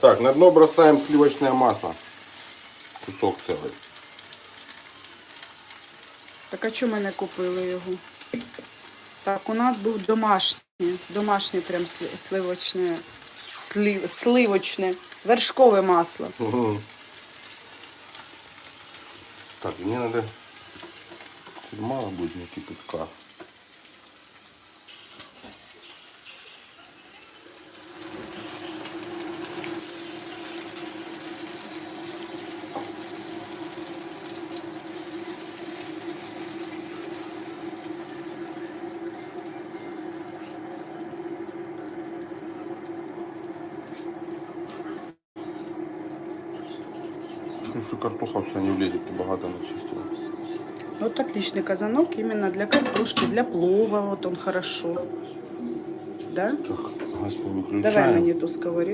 Так, на дно бросаем сливочное масло. Кусок целый. Так а чому ми не купили його? Так, у нас був домашнє, домашнє прям сливочне, слив, сливочне, вершкове масло. Мгм. Так, мне надо... Мало будет мне кипятка. Слушай, Ну, картоха все не влезет, ты богато начистила. Вот отличный казанок именно для картошки, для плова, вот он хорошо. Да? Так, газ мы выключаем. Давай мені ту сковорідку.